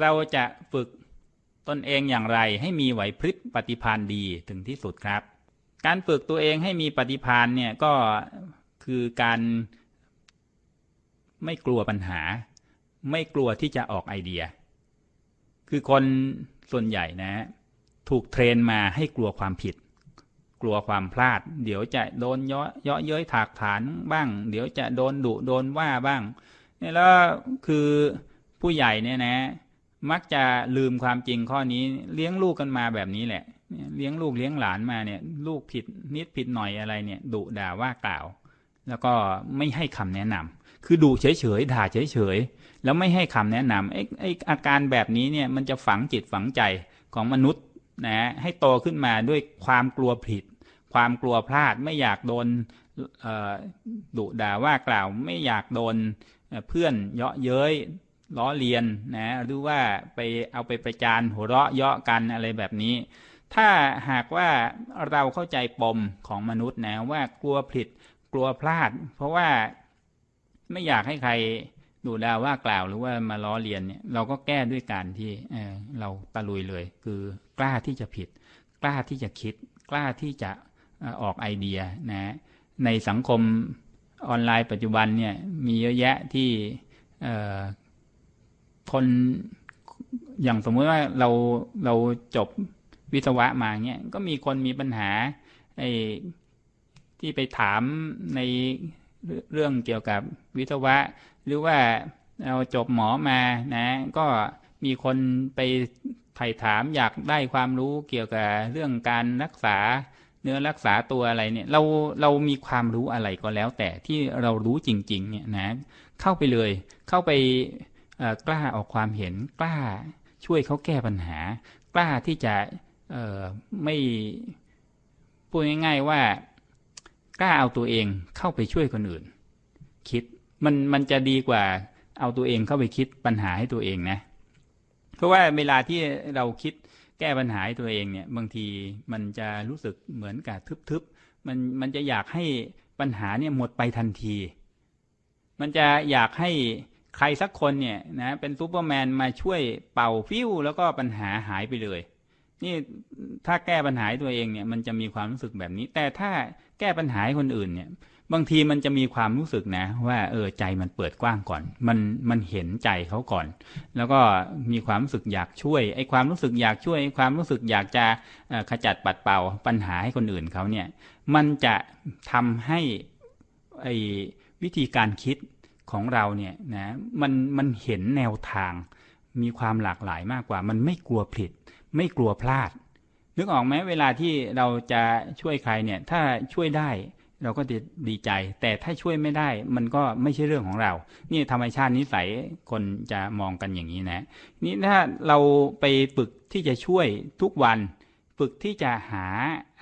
เราจะฝึกตนเองอย่างไรให้มีไหวพริบปฏิภาณดีถึงที่สุดครับ การฝึกตัวเองให้มีปฏิภาณเนี่ยก็คือการไม่กลัวปัญหา ไม่กลัวที่จะออกไอเดีย คือคนส่วนใหญ่นะ ถูกเทรนมาให้กลัวความผิด กลัวความพลาด เดี๋ยวจะโดนเยาะเยาะเย้ยถากถานบ้าง เดี๋ยวจะโดนดุโดนว่าบ้างนี่แล้วคือผู้ใหญ่เนี่ยนะ มักจะลืมความจริงข้อนี้ เลี้ยงลูกกันมาแบบนี้แหละเลี้ยงลูกเลี้ยงหลานมาเนี่ย ลูกผิดนิดผิดหน่อยอะไรเนี่ยดุด่าว่ากล่าว แล้วก็ไม่ให้คำแนะนำคือดุเฉยๆด่าเฉยๆแล้วไม่ให้คำแนะนำไอ้ไอ้อาการแบบนี้เนี่ยมันจะฝังจิตฝังใจของมนุษย์นะให้โตขึ้นมาด้วยความกลัวผิด ความกลัวพลาดไม่อยากโดนดุด่าว่ากล่าว ไม่อยากโดนเพื่อนเยาะเย้ย ล้อเลียนนะหรือว่าไปเอาไปประจานหัวเราะเยาะกันอะไรแบบนี้ ถ้าหากว่าเราเข้าใจปมของมนุษย์นะว่ากลัวผิดกลัวพลาด เพราะว่าไม่อยากให้ใครดูดาว่ากล่าวหรือว่ามาล้อเลียนเนี่ยเราก็แก้ด้วยการที่เเราตะลุยเลย คือกล้าที่จะผิด กล้าที่จะคิด กล้าที่จะออกไอเดียนะในสังคมออนไลน์ปัจจุบันเนี่ยมีเยอะแยะที่ คนอย่างสมมติว่าเราเราจบวิศวะมาเนี่ย ก็มีคนมีปัญหาไอ้ที่ไปถามในเรื่องเกี่ยวกับวิศวะ หรือว่าเราจบหมอมานะ ก็มีคนไปไถ่ถามอยากได้ความรู้เกี่ยวกับเรื่องการรักษาเนื้อรักษาตัวอะไรเนี่ย เราเรามีความรู้อะไรก็แล้วแต่ที่เรารู้จริง ๆ เนี่ยนะ เข้าไปเลย เข้าไป กล้าออกความเห็นกล้าช่วยเขาแก้ปัญหา กล้าที่จะไม่พูดง่าย ๆว่ากล้าเอาตัวเองเข้าไปช่วยคนอื่น คิดมันมันจะดีกว่าเอาตัวเองเข้าไปคิดปัญหาให้ตัวเองนะ เพราะว่าเวลาที่เราคิดแก้ปัญหาให้ตัวเองเนี่ยบางทีมันจะรู้สึกเหมือนกับทึบๆมันมันจะอยากให้ปัญหาเนี่ยหมดไปทันที มันจะอยากให้ ใครสักคนเนี่ยนะเป็นซูเปอร์แมนมาช่วยเป่าฟิวแล้วก็ปัญหาหายไปเลย นี่ถ้าแก้ปัญหาตัวเองเนี่ยมันจะมีความรู้สึกแบบนี้ แต่ถ้าแก้ปัญหาให้คนอื่นเนี่ย บางทีมันจะมีความรู้สึกนะ ว่าเออใจมันเปิดกว้างก่อน มันมันเห็นใจเขาก่อน แล้วก็มีความรู้สึกอยากช่วยไอ้ความรู้สึกอยากช่วยไอ้ความรู้สึกอยากจะขจัดปัดเป่าปัญหาให้คนอื่นเขาเนี่ย มันจะทำให้ไอ้วิธีการคิด ของเราเนี่ยนะมันมันเห็นแนวทางมีความหลากหลายมากกว่า มันไม่กลัวผิด ไม่กลัวพลาด นึกออกไหมเวลาที่เราจะช่วยใครเนี่ยถ้าช่วยได้เราก็ดีใจ แต่ถ้าช่วยไม่ได้มันก็ไม่ใช่เรื่องของเรา นี่ธรรมชาตินิสัยคนจะมองกันอย่างนี้นะ นี่ถ้าเราไปฝึกที่จะช่วยทุกวัน ฝึกที่จะหา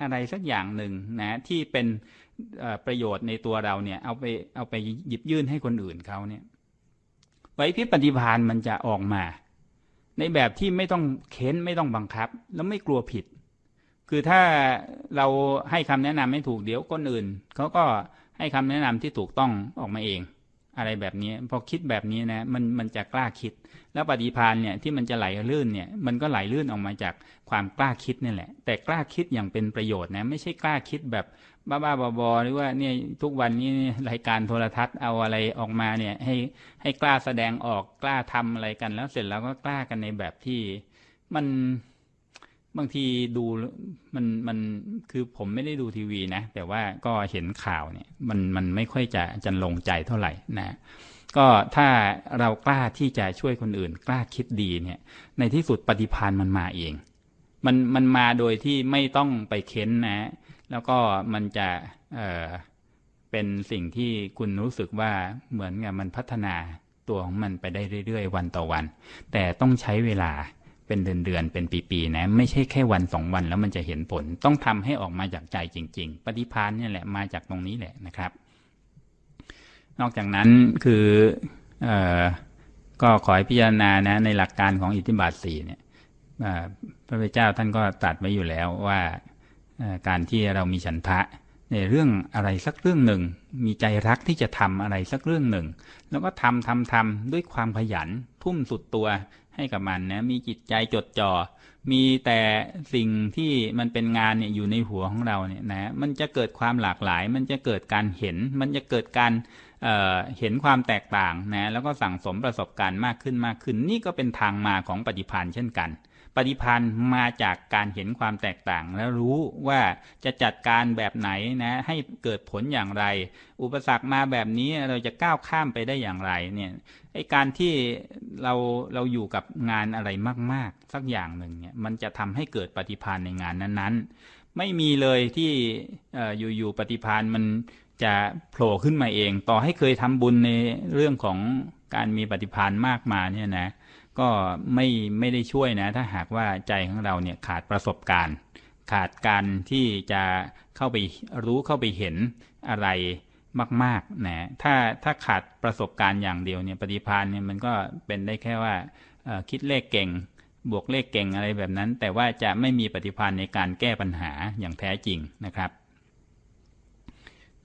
อะไรสักอย่างหนึ่งนะที่เป็นประโยชน์ในตัวเราเนี่ยเอาไปเอาไปหยิบยื่นให้คนอื่นเขาเนี่ยไหวพริบปฏิภาณมันจะออกมา ในแบบที่ไม่ต้องเค้นไม่ต้องบังคับ แล้วไม่กลัวผิด คือถ้าเราให้คำแนะนำไม่ถูกเดี๋ยวคนอื่นเขาก็ให้คำแนะนำที่ถูกต้องออกมาเอง อะไรแบบนี้พอคิดแบบนี้นะมันมันจะกล้าคิด แล้วปฏิภาณเนี่ยที่มันจะไหลลื่นเนี่ยมันก็ไหลลื่นออกมาจากความกล้าคิดนี่แหละ แต่กล้าคิดอย่างเป็นประโยชน์นะไม่ใช่กล้าคิดแบบบ้าๆบอๆหรือว่าเนี่ยทุกวันนี้รายการโทรทัศน์เอาอะไรออกมาเนี่ยให้ให้กล้าแสดงออกกล้าทำอะไรกัน แล้วเสร็จแล้วก็กล้ากันในแบบที่มัน บางทีดูมันมันคือผมไม่ได้ดูทีวีนะ แต่ว่าก็เห็นข่าวเนี่ย มันมันไม่ค่อยจะจันลงใจเท่าไหร่นะ ก็ถ้าเรากล้าที่จะช่วยคนอื่น กล้าคิดดีเนี่ย ในที่สุดปฏิพานมันมาเอง มันมันมาโดยที่ไม่ต้องไปเค้นนะ แล้วก็มันจะเออเป็นสิ่งที่คุณรู้สึกว่าเหมือนกับมันพัฒนาตัวของมันไปได้เรื่อยๆ วันต่อวัน แต่ต้องใช้เวลา เป็นเดือนๆเป็นปีๆนะ ไม่ใช่แค่วันสองวันแล้วมันจะเห็นผล ต้องทำให้ออกมาจากใจจริง ๆ ปฏิพานเนี่ยแหละมาจากตรงนี้แหละนะครับ นอกจากนั้นคืออก็ขอให้พิจารณานะในหลักการของอิทธิบาทสี่เนี่ยพระพุทธเจ้าท่านก็ตรัสไว้อยู่แล้วว่าการที่เรามีฉันทะ ในเรื่องอะไรสักเรื่องหนึ่ง มีใจรักที่จะทำอะไรสักเรื่องหนึ่ง แล้วก็ทำทำทำด้วยความขยันทุ่มสุดตัวให้กับมันนะมีจิตใจจดจ่อมีแต่สิ่งที่มันเป็นงานเนี่ยอยู่ในหัวของเราเนี่ยนะมันจะเกิดความหลากหลาย มันจะเกิดการเห็น มันจะเกิดการเเห็นความแตกต่างนะแล้วก็สั่งสมประสบการณ์มากขึ้นมากขึ้น นี่ก็เป็นทางมาของปฏิพันธ์เช่นกัน ปฏิพันธ์มาจากการเห็นความแตกต่าง และรู้ว่าจะจัดการแบบไหนนะให้เกิดผลอย่างไร อุปสรรคมาแบบนี้เราจะก้าวข้ามไปได้อย่างไรเนี่ยไอการที่เราเราอยู่กับงานอะไรมาก ๆ สักอย่างหนึ่งเนี่ยมันจะทำให้เกิดปฏิพันธ์ในงานนั้นๆ ไม่มีเลยที่อยู่ๆปฏิพันธ์มันจะโผล่ขึ้นมาเอง ต่อให้เคยทำบุญในเรื่องของการมีปฏิพันธ์มากมาเนี่ยนะ ก็ไม่ไม่ได้ช่วยนะ ถ้าหากว่าใจของเราเนี่ยขาดประสบการณ์ ขาดการที่จะเข้าไปรู้เข้าไปเห็นอะไรมากๆนะถ้าถ้าขาดประสบการณ์อย่างเดียวเนี่ยปฏิพานเนี่ยมันก็เป็นได้แค่ว่าคิดเลขเก่ง บวกเลขเก่งอะไรแบบนั้น แต่ว่าจะไม่มีปฏิพานในการแก้ปัญหาอย่างแท้จริงนะครับ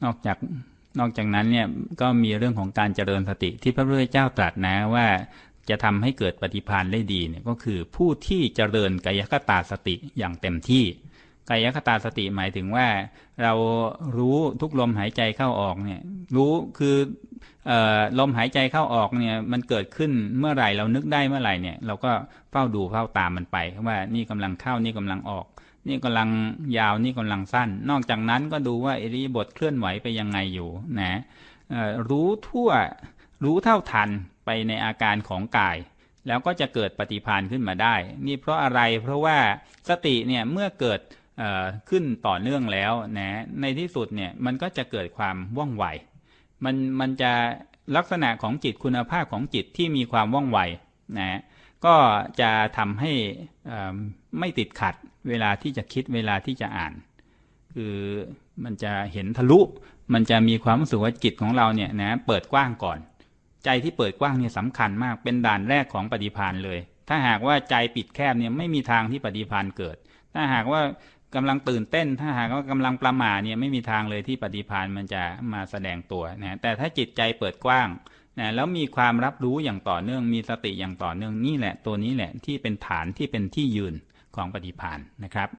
นอกจากนอกจากนั้นเนี่ยก็มีเรื่องของการเจริญสติที่พระพุทธเจ้าตรัสนะว่า จะทำให้เกิดปฏิภาณได้ดีเนี่ยก็คือผู้ที่เจริญกายคตาสติอย่างเต็มที่กายคตาสติหมายถึงว่า เรารู้ทุกลมหายใจเข้าออกเนี่ยรู้คืออลมหายใจเข้าออกเนี่ยมันเกิดขึ้นเมื่อไหร่เรานึกได้เมื่อไหร่เนี่ยเราก็เฝ้าดูเฝ้าตามมันไปว่านี่กำลังเข้านี่กำลังออก นี่กำลังยาวนี่กำลังสั้น นอกจากนั้นก็ดูว่าอิริยาบถเคลื่อนไหวไปยังไงอยู่นะรู้ทั่วรู้เท่าทัน ไปในอาการของกาย แล้วก็จะเกิดปฏิพานขึ้นมาได้ นี่เพราะอะไรเพราะว่าสติเนี่ยเมื่อเกิดขึ้นต่อเนื่องแล้วนะในที่สุดเนี่ยมันก็จะเกิดความว่องไวมันมันจะลักษณะของจิตคุณภาพของจิตที่มีความว่องไวนะก็จะทำให้ไม่ติดขัดเวลาที่จะคิดเวลาที่จะอ่าน คือมันจะเห็นทะลุ มันจะมีความรู้สึกว่าจิตของเราเนี่ยนะเปิดกว้างก่อน ใจที่เปิดกว้างเนี่ยสำคัญมากเป็นด่านแรกของปฏิพานเลย ถ้าหากว่าใจปิดแคบเนี่ยไม่มีทางที่ปฏิพานเกิด ถ้าหากว่ากำลังตื่นเต้น ถ้าหากว่ากำลังประมาเนี่ยไม่มีทางเลยที่ปฏิพานมันจะมาแสดงตัวนะแต่ถ้าจิตใจเปิดกว้างนะแล้วมีความรับรู้อย่างต่อเนื่อง มีสติอย่างต่อเนื่องนี่แหละตัวนี้แหละที่เป็นฐานที่เป็นที่ยืนของปฏิพานนะครับ